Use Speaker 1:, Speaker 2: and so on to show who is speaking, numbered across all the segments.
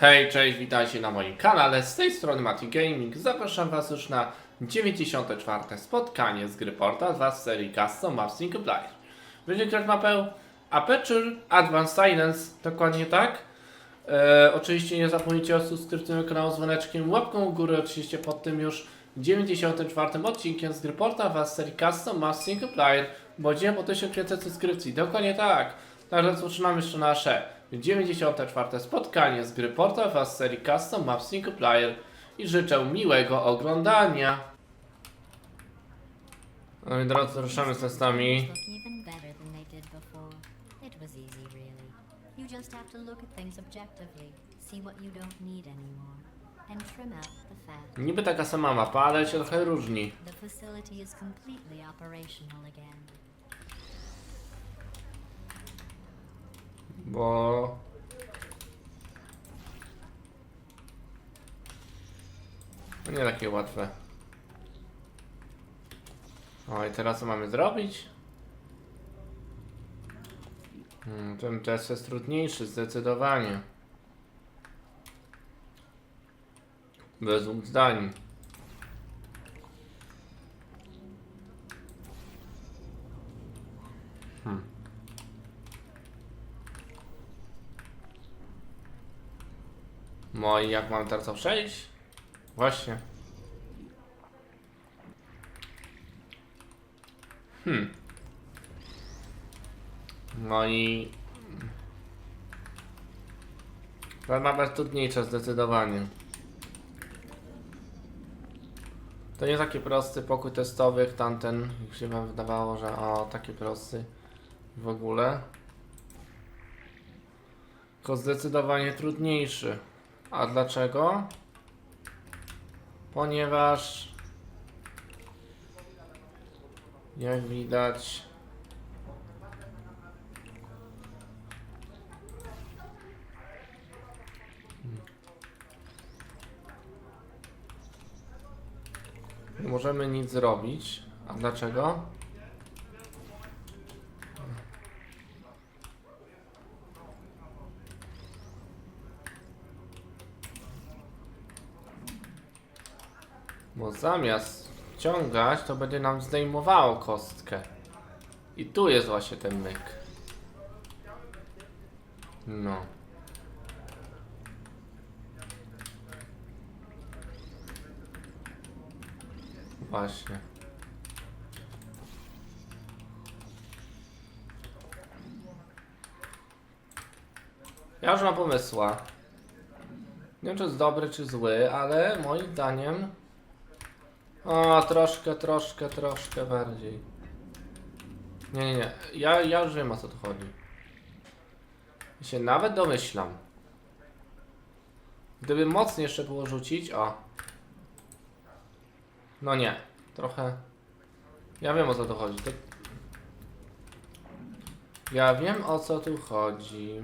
Speaker 1: Hej, cześć, witajcie na moim kanale. Z tej strony Mati Gaming. Zapraszam Was już na 94. spotkanie z gry Portal 2 z serii Custom Map Single Player. Będzie grać mapę Aperture Advanced Silence, dokładnie tak. E, oczywiście nie zapomnijcie o subskrypcji kanału z dzwoneczkiem, łapką w górę oczywiście pod tym już 94. odcinkiem z gry Portal 2 z serii Custom Map Single Player, bo dzień po 1500 subskrypcji, dokładnie tak. Także rozpoczynamy jeszcze nasze 94. spotkanie z gry Portal z serii Custom Map Single Player i życzę miłego oglądania. No i drodzy, ruszamy z testami.
Speaker 2: look even better than they did before. It was easy, really. You just have to look at things objectively, see what you don't need anymore, and trim out the fat.
Speaker 1: Niby taka sama mapa, ale się trochę różni.
Speaker 2: The facility is completely operational again.
Speaker 1: Bo... Nie takie łatwe. O i teraz co mamy zrobić? Hmm, ten test jest trudniejszy, zdecydowanie. Dwóch zdań. No i jak mam teraz to przejść? Właśnie. Hmm. No i... Ta mapa jest trudniejsza zdecydowanie. To nie taki prosty pokój testowy, jak tamten, jak się wam wydawało, że o, taki prosty w ogóle. Tylko zdecydowanie trudniejszy. A dlaczego? Ponieważ jak widać nie możemy nic zrobić. A dlaczego? Bo zamiast wciągać, to będzie nam zdejmowało kostkę. I tu jest właśnie ten myk. No. Właśnie. Ja już mam pomysła. Nie wiem, czy jest dobry, czy zły, ale moim zdaniem o, troszkę, troszkę, troszkę bardziej. Nie, nie, nie. Ja, ja już wiem o co tu chodzi. I się nawet domyślam. Gdyby mocniej jeszcze było rzucić, o. No nie, trochę. Ja wiem o co tu chodzi. To... Ja wiem o co tu chodzi.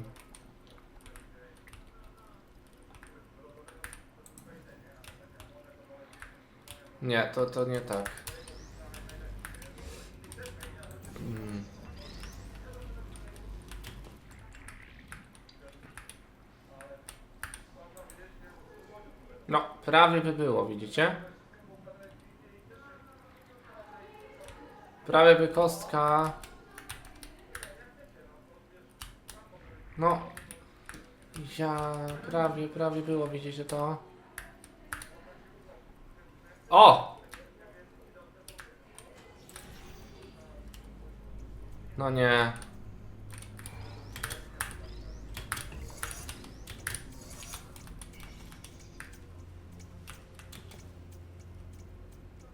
Speaker 1: Nie, to, to nie tak. Mm. No, prawie by było, widzicie? Prawie by kostka. No. Ja, prawie, prawie było, widzicie to? O! No nie.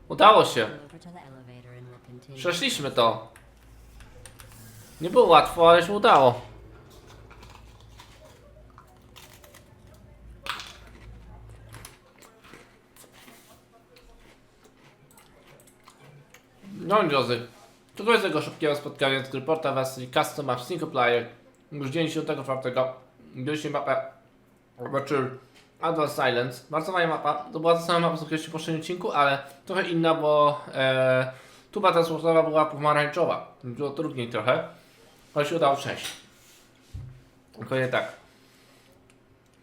Speaker 1: Udało się. Przeszliśmy to. Nie było łatwo, ale się udało. No drodzy, to koniec tego szybkiego spotkania z Reporta wersji Custom Map Single Player. Już dzień 94. Mieliśmy mapę Aperture Advanced Silence. Bardzo fajna mapa. To była ta sama mapa, co kiedyś w poprzednim odcinku, ale trochę inna, bo e, tuba transportowa była pomarańczowa. Było trudniej trochę, ale się udało przejść. Dokładnie tak.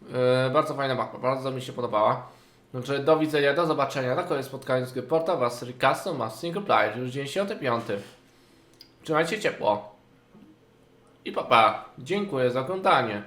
Speaker 1: Yy, bardzo fajna mapa, bardzo mi się podobała. Także do widzenia, do zobaczenia na kolejnym spotkaniu z gry Portal was serii Custom Mass Single Player, już 95. Trzymajcie ciepło. I papa, dziękuję za oglądanie.